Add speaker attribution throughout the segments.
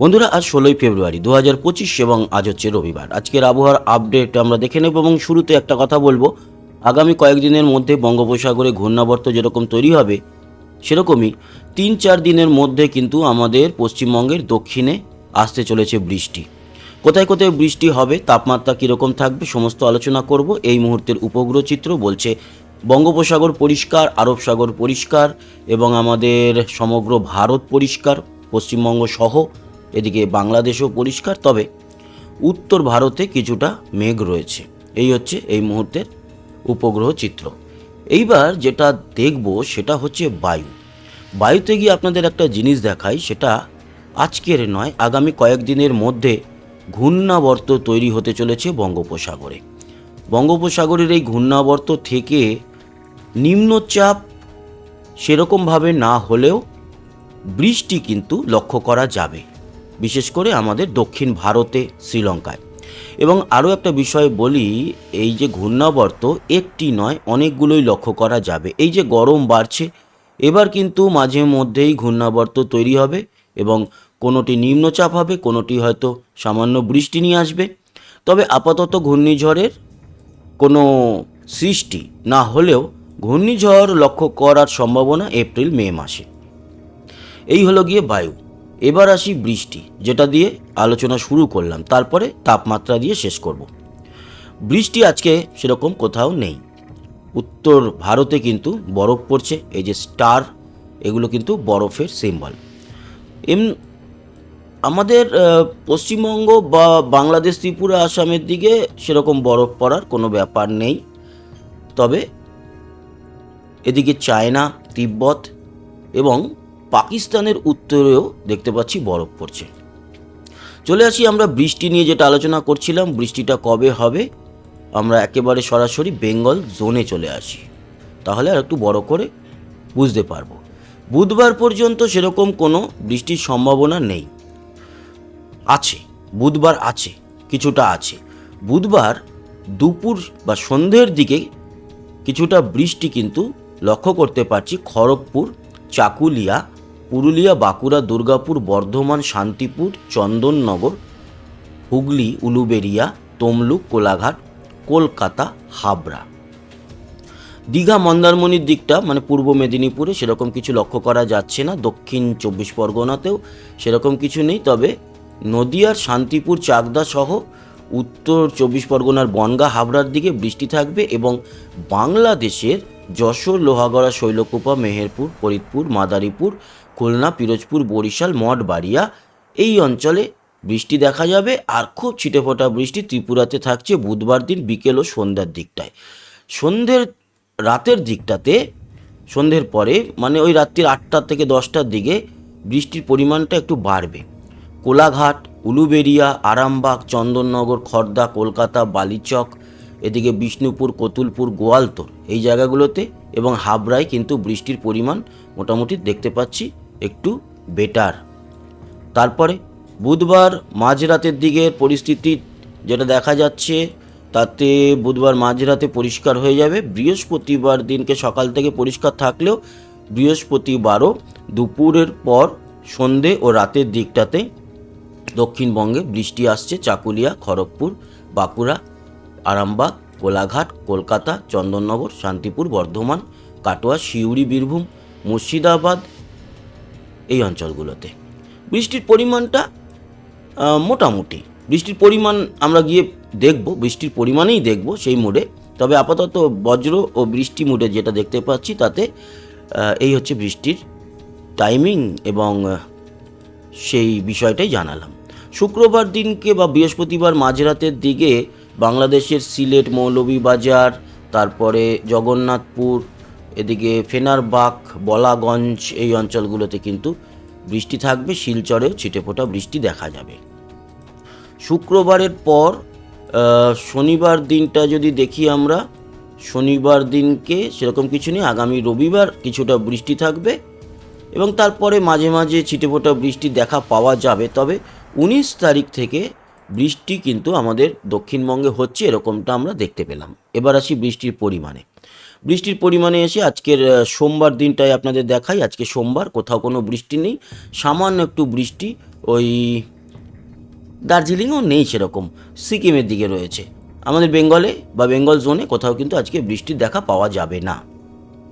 Speaker 1: বন্ধুরা, আজ ষোলোই ফেব্রুয়ারি দু হাজার পঁচিশ এবং আজ হচ্ছে রবিবার। আজকের আবহাওয়ার আপডেট আমরা দেখে নেব এবং শুরুতে একটা কথা বলব। আগামী কয়েকদিনের মধ্যে বঙ্গোপসাগরে ঘূর্ণাবর্ত যেরকম তৈরি হবে, সেরকমই তিন চার দিনের মধ্যে কিন্তু আমাদের পশ্চিমবঙ্গের দক্ষিণে আসতে চলেছে বৃষ্টি। কোথায় কোথায় বৃষ্টি হবে, তাপমাত্রা কীরকম থাকবে, সমস্ত আলোচনা করব। এই মুহূর্তের উপগ্রহ চিত্র বলছে বঙ্গোপসাগর পরিষ্কার, আরব সাগর পরিষ্কার এবং আমাদের সমগ্র ভারত পরিষ্কার, পশ্চিমবঙ্গ সহ এদিকে বাংলাদেশও পরিষ্কার, তবে উত্তর ভারতে কিছুটা মেঘ রয়েছে। এই হচ্ছে এই মুহূর্তের উপগ্রহ চিত্র। এইবার যেটা দেখব সেটা হচ্ছে বায়ু। বায়ুতে গিয়ে আপনাদের একটা জিনিস দেখাই, সেটা আজকের নয়, আগামী কয়েকদিনের মধ্যে ঘূর্ণাবর্ত তৈরি হতে চলেছে বঙ্গোপসাগরে। বঙ্গোপসাগরের এই ঘূর্ণাবর্ত থেকে নিম্নচাপ সেরকমভাবে না হলেও বৃষ্টি কিন্তু লক্ষ্য করা যাবে। বিশেষ করে আমাদের দক্ষিণ ভারতে, শ্রীলঙ্কায়। এবং আরও একটা বিষয় বলি, এই যে ঘূর্ণাবর্ত একটি নয়, অনেকগুলোই লক্ষ্য করা যাবে। এই যে গরম বাড়ছে, এবার কিন্তু মাঝে মধ্যেই ঘূর্ণাবর্ত তৈরি হবে এবং কোনোটি নিম্নচাপ হবে, কোনোটি হয়তো সামান্য বৃষ্টি নিয়ে আসবে। তবে আপাতত ঘূর্ণিঝড়ের কোনো সৃষ্টি না হলেও ঘূর্ণিঝড় লক্ষ্য করার সম্ভাবনা এপ্রিল, মে মাসে। এই হলো গিয়ে বায়ু। এবার আসি বৃষ্টি, যেটা দিয়ে আলোচনা শুরু করলাম, তারপরে তাপমাত্রা দিয়ে শেষ করব। বৃষ্টি আজকে সেরকম কোথাও নেই। উত্তর ভারতে কিন্তু বরফ পড়ছে, এই যে স্টার, এগুলো কিন্তু বরফের সিম্বল এম, আমাদের পশ্চিমবঙ্গ বা বাংলাদেশ, ত্রিপুরা, আসামের দিকে সেরকম বরফ পড়ার কোনো ব্যাপার নেই। তবে এদিকে চায়না, তিব্বত এবং পাকিস্তানের উত্তরেও দেখতে পাচ্ছি বরফ পড়ছে। চলে আসি আমরা বৃষ্টি নিয়ে যেটা আলোচনা করছিলাম, বৃষ্টিটা কবে হবে? আমরা একেবারে সরাসরি বেঙ্গল জোনে চলে আসি। তাহলে আর একটু বড় করে বুঝতে পারব। বুধবার পর্যন্ত সেরকম কোনো বৃষ্টির সম্ভাবনা নেই। আছে, বুধবার আছে, কিছুটা আছে। বুধবার দুপুর বা সন্ধ্যের দিকে কিছুটা বৃষ্টি কিন্তু লক্ষ্য করতে পারছি খড়গপুর, চাকুলিয়া পুরুলিয়া, বাঁকুড়া, দুর্গাপুর, বর্ধমান, শান্তিপুর, চন্দননগর, হুগলি, উলুবেরিয়া, তমলুক, কোলাঘাট, কলকাতা, হাবড়া। দীঘা, মন্দারমণির দিকটা মানে পূর্ব মেদিনীপুরে সেরকম কিছু লক্ষ্য করা যাচ্ছে না। দক্ষিণ চব্বিশ পরগনাতেও সেরকম কিছু নেই। তবে নদিয়ার শান্তিপুর, চাকদা সহ উত্তর চব্বিশ পরগনার বনগা, হাবড়ার দিকে বৃষ্টি থাকবে এবং বাংলাদেশের যশোর, লোহাগড়া, শৈলকুপা, মেহেরপুর, ফরিদপুর, মাদারীপুর খুলনা, পিরোজপুর, বরিশাল, মঠবাড়িয়া, এই অঞ্চলে বৃষ্টি দেখা যাবে আর খুব ছিটেফোঁটা বৃষ্টি ত্রিপুরাতে থাকছে বুধবার দিন বিকেল ও সন্ধ্যার দিকটায়। সন্ধ্যের, রাতের দিকটাতে, সন্ধ্যের পরে মানে ওই রাত্রির আটটা থেকে দশটার দিকে বৃষ্টির পরিমাণটা একটু বাড়বে। কোলাঘাট উলুবেরিয়া আরামবাগ, চন্দননগর, খর্দা, কলকাতা, বালিচক, এদিকে বিষ্ণুপুর, কতুলপুর, গোয়ালতোর এই জায়গাগুলোতে এবং হাবড়ায় কিন্তু বৃষ্টির পরিমাণ মোটামুটি দেখতে পাচ্ছি। একটু বেটার তারপরে বুধবার মাঝরাতের দিকের পরিস্থিতি যেটা দেখা যাচ্ছে, তাতে বুধবার মাঝরাতে পরিষ্কার হয়ে যাবে। বৃহস্পতিবার দিনকে সকাল থেকে পরিষ্কার থাকলেও বৃহস্পতিবারও দুপুরের পর সন্ধে ও রাতের দিকটাতে দক্ষিণবঙ্গে বৃষ্টি আসছে। চাকুলিয়া, খড়গপুর, বাঁকুড়া, আরামবাগ, কোলাঘাট, কলকাতা, চন্দননগর, শান্তিপুর, বর্ধমান, কাটোয়া, সিউড়ি, বীরভূম, মুর্শিদাবাদ এই অঞ্চলগুলোতে। বৃষ্টির পরিমাণটা মোটামুটি। বৃষ্টির পরিমাণ আমরা গিয়ে দেখব, বৃষ্টির পরিমাণেই দেখব সেই মোড়ে। তবে আপাতত বজ্র ও বৃষ্টি মোড়ে যেটা দেখতে পাচ্ছি তাতে এই হচ্ছে বৃষ্টির টাইমিং এবং সেই বিষয়টাই জানালাম। শুক্রবার দিনকে বা বৃহস্পতিবার মাঝরাতের দিকে বাংলাদেশের সিলেট, মৌলভীবাজার, তারপরে জগন্নাথপুর এদিকে ফেনারবাগ, বলাগঞ্জ এই অঞ্চলগুলোতে কিন্তু বৃষ্টি থাকবে, শিলচরেও ছিটেফোঁটা বৃষ্টি দেখা যাবে। শুক্রবারের পর শনিবার দিনটা যদি দেখি আমরা, শনিবার দিনকে সেরকম কিছু নেই, আগামী রবিবার কিছুটা বৃষ্টি থাকবে এবং তারপরে মাঝে মাঝে ছিটেফোঁটা বৃষ্টি দেখা পাওয়া যাবে। তবে উনিশ তারিখ থেকে বৃষ্টি কিন্তু আমাদের দক্ষিণবঙ্গে হচ্ছে, এরকমটা আমরা দেখতে পেলাম। এবার আসি বৃষ্টির পরিমাণে। বৃষ্টির পরিমাণে এসে আজকের সোমবার দিনটায় আপনাদের দেখাই। আজকে সোমবার, কোথাও কোনো বৃষ্টি নেই। সামান্য একটু বৃষ্টি ওই দার্জিলিংও নেই সেরকম, সিকিমের দিকে রয়েছে। আমাদের বেঙ্গলে বা বেঙ্গল জোনে কোথাও কিন্তু আজকে বৃষ্টির দেখা পাওয়া যাবে না।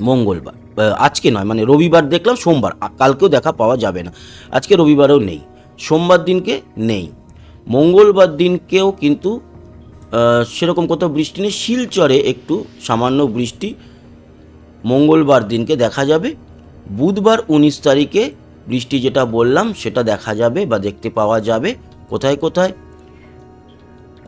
Speaker 1: মঙ্গলবার আজকে নয় মানে রবিবার দেখলাম সোমবার কালকেও দেখা পাওয়া যাবে না। আজকে রবিবারেও নেই, সোমবার দিনকে নেই। মঙ্গলবার দিনকেও কিন্তু সেরকম কোথাও বৃষ্টি নেই। শিলচরে একটু সামান্য বৃষ্টি মঙ্গলবার দিনকে দেখা যাবে। বুধবার উনিশ তারিখে বৃষ্টি যেটা বললাম, সেটা দেখা যাবে বা দেখতে পাওয়া যাবে। কোথায় কোথায়?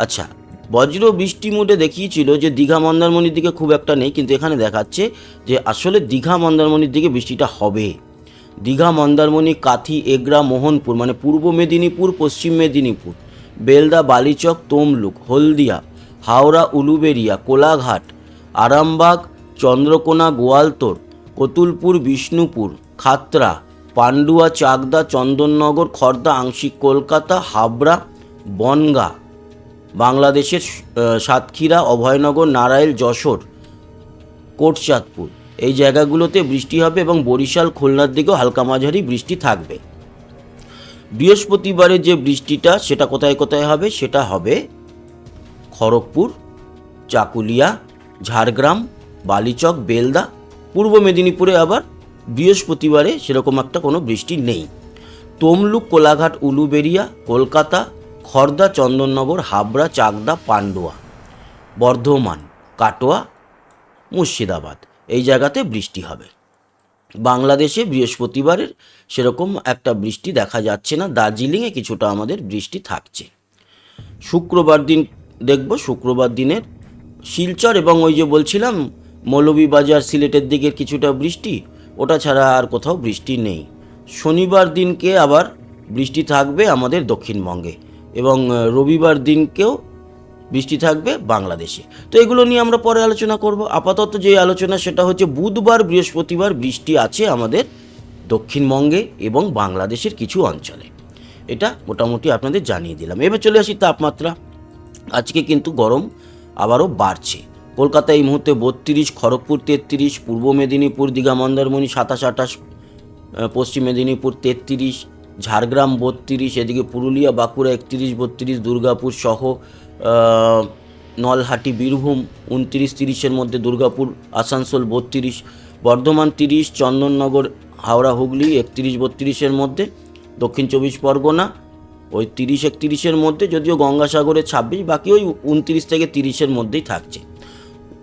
Speaker 1: আচ্ছা বজ্র বৃষ্টি মোডে দেখিয়েছিল যে দীঘা মন্দারমণির দিকে খুব একটা নেই, কিন্তু এখানে দেখাচ্ছে যে আসলে দীঘা মন্দারমণির দিকে বৃষ্টিটা হবে। দীঘা মন্দারমণি, কাথি, এগরা, মোহনপুর মানে পূর্ব মেদিনীপুর, পশ্চিম মেদিনীপুর। বেলদা বালিচক তমলুক, হলদিয়া, হাওড়া উলুবেরিয়া, কোলাঘাট, আরামবাগ, চন্দ্রকোনা গোয়ালতোড় কতুলপুর বিষ্ণুপুর খাতরা পান্ডুয়া চাকদা চন্দননগর, খর্দা আংশিক কলকাতা, হাবড়া, বনগা। বাংলাদেশের সাতক্ষীরা, অভয়নগর, নারায়ণ, যশোর, কোটচাঁদপুর। এই জায়গাগুলোতে বৃষ্টি হবে এবং বরিশাল, খুলনার দিকেও হালকা মাঝারি বৃষ্টি থাকবে। বৃহস্পতিবারে যে বৃষ্টিটা, সেটা কোথায় কোথায় হবে? সেটা হবে খড়গপুর, চাকুলিয়া, ঝাড়গ্রাম, বালিচক, বেলদা, পূর্ব মেদিনীপুরে আবার বৃহস্পতিবারে সেরকম একটা কোনো বৃষ্টি নেই। তমলুক, কোলাঘাট উলুবেরিয়া কলকাতা, খর্দা, চন্দননগর, হাবড়া, চাকদা, পান্ডুয়া, বর্ধমান, কাটোয়া, মুর্শিদাবাদ, এই জায়গাতে বৃষ্টি হবে। বাংলাদেশে বৃহস্পতিবারের সেরকম একটা বৃষ্টি দেখা যাচ্ছে না। দার্জিলিংয়ে কিছুটা আমাদের বৃষ্টি থাকছে। শুক্রবার দিন দেখব, শুক্রবার দিনের শিলচর এবং ওই যে বলছিলাম, মৌলভীবাজার সিলেটের দিকের কিছুটা বৃষ্টি, ওটা ছাড়া আর কোথাও বৃষ্টি নেই। শনিবার দিনকে আবার বৃষ্টি থাকবে আমাদের দক্ষিণবঙ্গে এবং রবিবার দিনকেও বৃষ্টি থাকবে বাংলাদেশে। তো এগুলো নিয়ে আমরা পরে আলোচনা করব। আপাতত যে আলোচনা, সেটা হচ্ছে বুধবার, বৃহস্পতিবার বৃষ্টি আছে আমাদের দক্ষিণবঙ্গে এবং বাংলাদেশের কিছু অঞ্চলে। এটা মোটামুটি আপনাদের জানিয়ে দিলাম। এবার চলে আসি তাপমাত্রা। আজকে কিন্তু গরম আবারও বাড়ছে। কলকাতা এই মুহূর্তে বত্রিশ, খড়গপুর তেত্রিশ, পূর্ব মেদিনীপুর, দীঘা, মন্দারমণি সাতাশ, আঠাশ পশ্চিম মেদিনীপুর তেত্রিশ, ঝাড়গ্রাম বত্রিশ, এদিকে পুরুলিয়া, বাঁকুড়া একত্রিশ, বত্রিশ, দুর্গাপুর সহ নলহাটি, বীরভূম, উনত্রিশ তিরিশের মধ্যে দুর্গাপুর, আসানসোল বত্রিশ, বর্ধমান তিরিশ, চন্দননগর, হাওড়া, হুগলি একত্রিশ বত্রিশের মধ্যে, দক্ষিণ চব্বিশ পরগনা ওই তিরিশ একত্রিশের মধ্যে, যদিও গঙ্গাসাগরে ছাব্বিশ, বাকি ওই উনত্রিশ থেকে তিরিশের মধ্যেই থাকছে।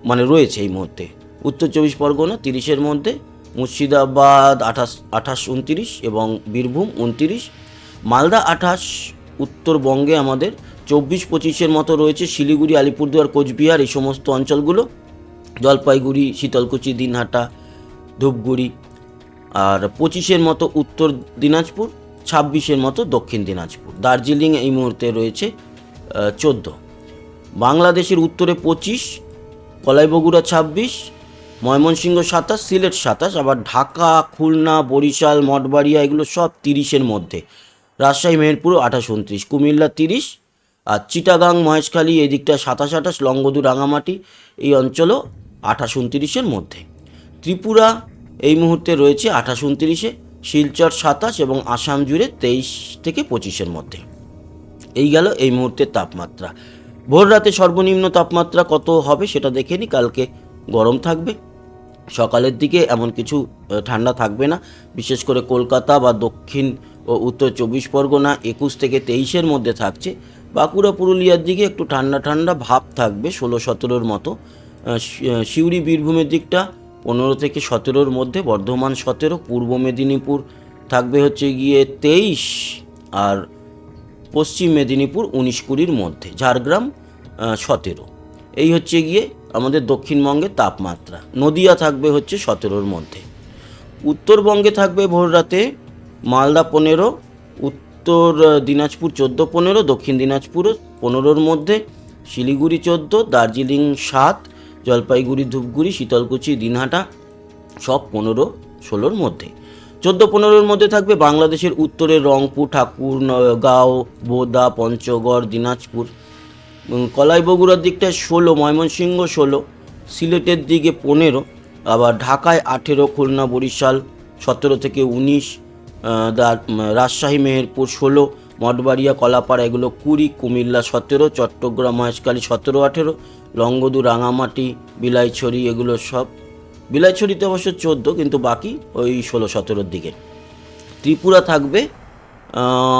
Speaker 1: মানে রয়েছে এই মুহূর্তে। উত্তর চব্বিশ পরগনা তিরিশের মধ্যে, মুর্শিদাবাদ আঠাশ আঠাশ উনতিরিশ এবং বীরভূম উনতিরিশ, মালদা আঠাশ, উত্তরবঙ্গে আমাদের চব্বিশ পঁচিশের মতো রয়েছে শিলিগুড়ি, আলিপুরদুয়ার, কোচবিহার, এই সমস্ত অঞ্চলগুলো। জলপাইগুড়ি, শীতলকুচি, দিনহাটা, ধূপগুড়ি। আর পঁচিশের মতো উত্তর দিনাজপুর, ছাব্বিশের মতো দক্ষিণ দিনাজপুর। দার্জিলিং এই মুহূর্তে রয়েছে চোদ্দ। বাংলাদেশের উত্তরে পঁচিশ, কলাইবগুড়া ছাব্বিশ, ময়মনসিংহ সাতাশ, সিলেট সাতাশ, আবার ঢাকা, খুলনা, বরিশাল, মঠবাড়িয়া, এগুলো সব তিরিশের মধ্যে। রাজশাহী, মেহেরপুর আঠাশ, উনত্রিশ, কুমিল্লা তিরিশ চিটাগাং, মহেশখালী এই দিকটা সাতাশ আঠাশ লঙ্গদু রাঙামাটি, এই অঞ্চলও আঠাশ উনত্রিশের মধ্যে। ত্রিপুরা এই মুহূর্তে রয়েছে আঠাশ উনত্রিশে, শিলচর সাতাশ এবং আসাম জুড়ে তেইশ থেকে পঁচিশের মধ্যে। এই গেল এই মুহূর্তের তাপমাত্রা। ভোর রাতে সর্বনিম্ন তাপমাত্রা কত হবে সেটা দেখে নি, কালকে গরম থাকবে। সকালের দিকে এমন কিছু ঠান্ডা থাকবে না। বিশেষ করে কলকাতা বা দক্ষিণ ও উত্তর চব্বিশ পরগনা একুশ থেকে তেইশের মধ্যে থাকছে। বাঁকুড়া পুরুলিয়ার দিকে একটু ঠান্ডা ঠান্ডা ভাব থাকবে ষোলো সতেরোর মতো। সিউড়ি বীরভূমের দিকটা পনেরো থেকে সতেরোর মধ্যে, বর্ধমান সতেরো, পূর্ব মেদিনীপুর থাকবে হচ্ছে গিয়ে তেইশ আর পশ্চিম মেদিনীপুর উনিশ কুড়ির মধ্যে, ঝাড়গ্রাম সতেরো। এই হচ্ছে গিয়ে আমাদের দক্ষিণবঙ্গের তাপমাত্রা। নদিয়া থাকবে হচ্ছে সতেরোর মধ্যে। উত্তরবঙ্গে থাকবে ভোর রাতে মালদা পনেরো উত্তর দিনাজপুর চোদ্দ, পনেরো, দক্ষিণ দিনাজপুর পনেরোর মধ্যে, শিলিগুড়ি চোদ্দ, দার্জিলিং সাত, জলপাইগুড়ি, ধূপগুড়ি, শীতলকুচি, দিনহাটা সব পনেরো, ষোলোর মধ্যে। চোদ্দ, পনেরোর মধ্যে থাকবে বাংলাদেশের উত্তরে রংপুর, ঠাকুর গাঁও, বোদা, পঞ্চগড়, দিনাজপুর। কলাই বগুড়ার দিকটায় ষোলো, ময়মনসিংহ ষোলো, সিলেটের দিকে পনেরো, আবার ঢাকায় আঠেরো, খুলনা, বরিশাল সতেরো থেকে উনিশ রাজশাহী, মেহেরপুর, ষোলো, মঠবাড়িয়া, কলাপাড়া, এগুলো কুড়ি, কুমিল্লা সতেরো, চট্টগ্রাম মহেশকালী সতেরো, আঠেরো লঙ্গদু রাঙামাটি, বিলাইছড়ি, এগুলো সব, বিলাইছড়িতে অবশ্য চোদ্দ, কিন্তু বাকি ওই ষোলো, সতেরোর দিকে। ত্রিপুরা থাকবে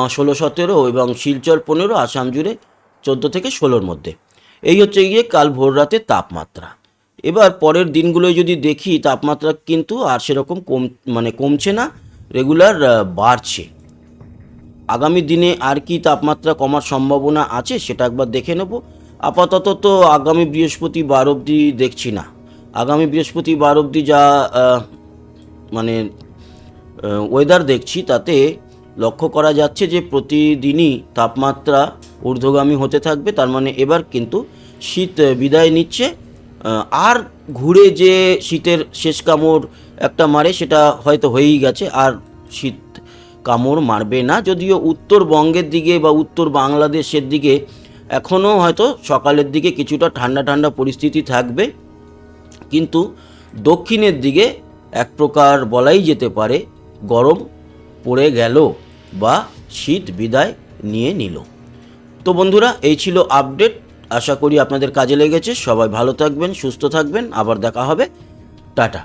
Speaker 1: ষোলো, সতেরো এবং শিলচর পনেরো, আসাম জুড়ে চোদ্দ থেকে ষোলোর মধ্যে। এই হচ্ছে গিয়ে কাল ভোর রাতের তাপমাত্রা। এবার পরের দিনগুলোয় যদি দেখি, তাপমাত্রা কিন্তু আর সেরকম কম মানে কমছে না। রেগুলার বাড়ছে। আগামী দিনে আর কি তাপমাত্রা কমার সম্ভাবনা আছে সেটা একবার দেখে নেব। আপাতত তো আগামী বৃহস্পতিবার অবধি দেখছি না। আগামী বৃহস্পতিবার অবধি যা মানে ওয়েদার দেখছি তাতে লক্ষ্য করা যাচ্ছে যে প্রতিদিনই তাপমাত্রা ঊর্ধ্বগামী হতে থাকবে। তার মানে এবার কিন্তু শীত বিদায় নিচ্ছে। আর ঘুরে যে শীতের শেষ কামড় একটা মারে সেটা হয়তো হয়েই গেছে, আর শীত কামড় মারবে না। যদিও উত্তরবঙ্গের দিকে বা উত্তর বাংলাদেশের দিকে এখনও হয়তো সকালের দিকে কিছুটা ঠান্ডা ঠান্ডা পরিস্থিতি থাকবে, কিন্তু দক্ষিণের দিকে এক প্রকার বলাই যেতে পারে, গরম পড়ে গেল বা শীত বিদায় নিয়ে নিল। তো বন্ধুরা, এই ছিল আপডেট। আশা করি আপনাদের কাজে লেগেছে। সবাই ভালো থাকবেন, সুস্থ থাকবেন। আবার দেখা হবে। টাটা।